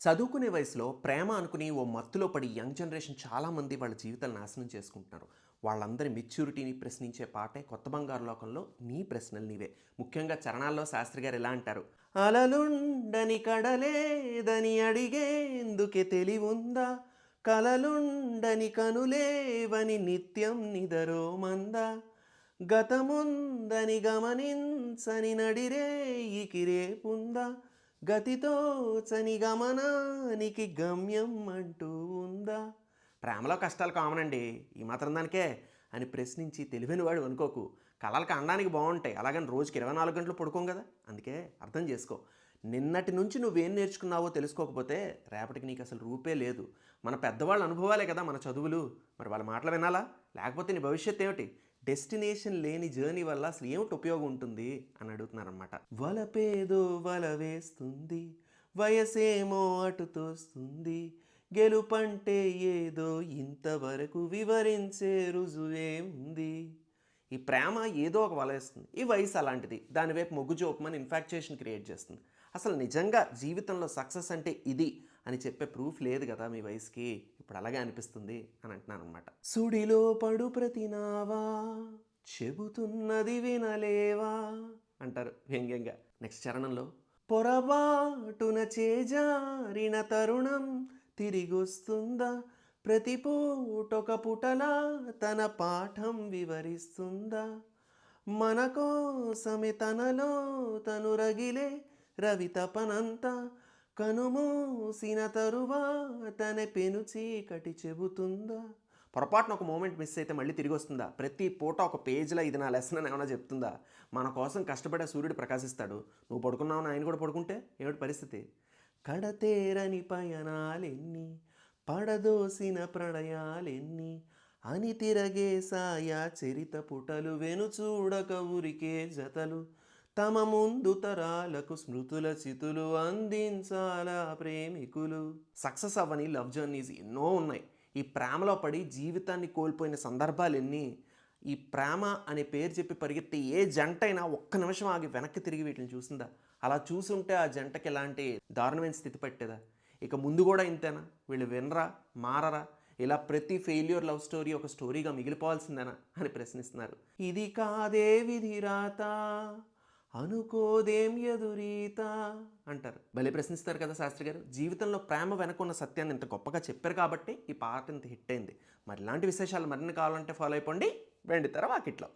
చదువుకునే వయసులో ప్రేమ అనుకుని ఓ మత్తులో పడి యంగ్ జనరేషన్ చాలామంది వాళ్ళ జీవితాలు నాశనం చేసుకుంటున్నారు. వాళ్ళందరి మెచ్యూరిటీని ప్రశ్నించే పాటే కొత్త బంగారు లోకంలో నీ ప్రశ్నలు నీవే. ముఖ్యంగా చరణాల్లో శాస్త్రి గారు ఎలా అంటారు? అలలుండని కడలేదని అడిగేందుకే తెలివుందా? కలలుండని కనులేవని నిత్యం నిదరో మందా గతముందని గమనించని నడిరే ఈ కిరేపుందా గతితో చని గమనానికి గమ్యం అంటూ ఉందా? ప్రేమలో కష్టాలు కామన్ అండి. ఈ మాత్రం దానికే అని ప్రశ్నించి తెలివైన వాడు అనుకోకు. కళలకు అనడానికి బాగుంటాయి. అలాగని రోజుకి ఇరవై నాలుగు గంటలు పడుకోం కదా? అందుకే అర్థం చేసుకో. నిన్నటి నుంచి నువ్వేం నేర్చుకున్నావో తెలుసుకోకపోతే రేపటికి నీకు అసలు రూపే లేదు. మన పెద్దవాళ్ళ అనుభవాలే కదా మన చదువులు. మరి వాళ్ళ మాటలు వినాలా? లేకపోతే నీ భవిష్యత్ ఏమిటి డెస్టినేషన్ లేని జర్నీ వల్ల అసలు ఏమిటి ఉపయోగం ఉంటుంది అని అడుగుతున్నారనమాట వలపేదో వల వేస్తుంది వయసేమో అటు తోస్తుంది గెలుపంటే ఏదో ఇంతవరకు వివరించే రుజువే ఉంది. ఈ ప్రేమ ఏదో ఒక వలేస్తుంది ఈ వయసు అలాంటిది దానివైపు మొగ్గు చూపమని ఇన్ఫాక్చుయేషన్ క్రియేట్ చేస్తుంది. అసలు నిజంగా జీవితంలో సక్సెస్ అంటే ఇది అని చెప్పే ప్రూఫ్ లేదు కదా మీ వయసుకి. ఇప్పుడు అలాగే అనిపిస్తుంది అని అంటున్నాను అనమాట సుడిలో పడు ప్రతి నావా చెబుతున్నది వినలేవా? అంటారు వ్యంగ్యంగా. నెక్స్ట్ చరణంలో. పొరబాటున చేజారిన తరుణం తిరిగొస్తుందా? ప్రతి పూటొక పుటలా తన పాఠం వివరిస్తుందా? మన కోసమే తనలో తను రగిలే రవి తపనంతా కనుమూసిన తరువాతనే పెను చీకటి చెబుతుందా? పొరపాటున ఒక మూమెంట్ మిస్ అయితే మళ్ళీ తిరిగి వస్తుందా? ప్రతి పూట ఒక పేజ్లో ఇది నా లెసన్ అని ఏమైనా చెప్తుందా? మన కోసం కష్టపడే సూర్యుడు ప్రకాశిస్తాడు. నువ్వు పడుకున్నావు ఆయన కూడా పడుకుంటే ఏమిటి పరిస్థితి? కడతేరని పయనాలెన్ని పడదోసిన ప్రణయాలెన్ని అని తిరగే సాయా చరిత పుటలు వెను చూడక ఊరికే జతలు. తమ ముందు తరాలకు స్మృతుల చితులు అందించాలా ప్రేమికులు? సక్సెస్ అవ్వని లవ్ జర్నీస్ ఎన్నో ఉన్నాయి. ఈ ప్రేమలో పడి జీవితాన్ని కోల్పోయిన సందర్భాలు ఎన్ని? ఈ ప్రేమ అనే పేరు చెప్పి పరిగెత్తే ఏ జంట అయినా ఒక్క నిమిషం ఆగి వెనక్కి తిరిగి వీటిని చూసిందా? అలా చూసుంటే ఆ జంటకి ఎలాంటి దారుణమైన స్థితి పట్టేదా? ఇక ముందు కూడా ఇంతేనా? వీళ్ళు వినరా? మారరా? ఇలా ప్రతి ఫెయిల్యూర్ లవ్ స్టోరీ ఒక స్టోరీగా మిగిలిపోవాల్సిందేనా? అని ప్రశ్నిస్తున్నారు. ఇది కాదే విధి రాత అనుకోదేం ఎదురీత అంటారు. భలే ప్రశ్నిస్తారు కదా శాస్త్రి గారు. జీవితంలో ప్రేమ వెనకున్న సత్యాన్ని ఇంత గొప్పగా చెప్పారు కాబట్టి ఈ పాట ఇంత హిట్ అయింది. మరి ఇలాంటి విశేషాలు మరిన్ని కావాలంటే ఫాలో అయిపోండి. వెండి తెర వాకిట్లో.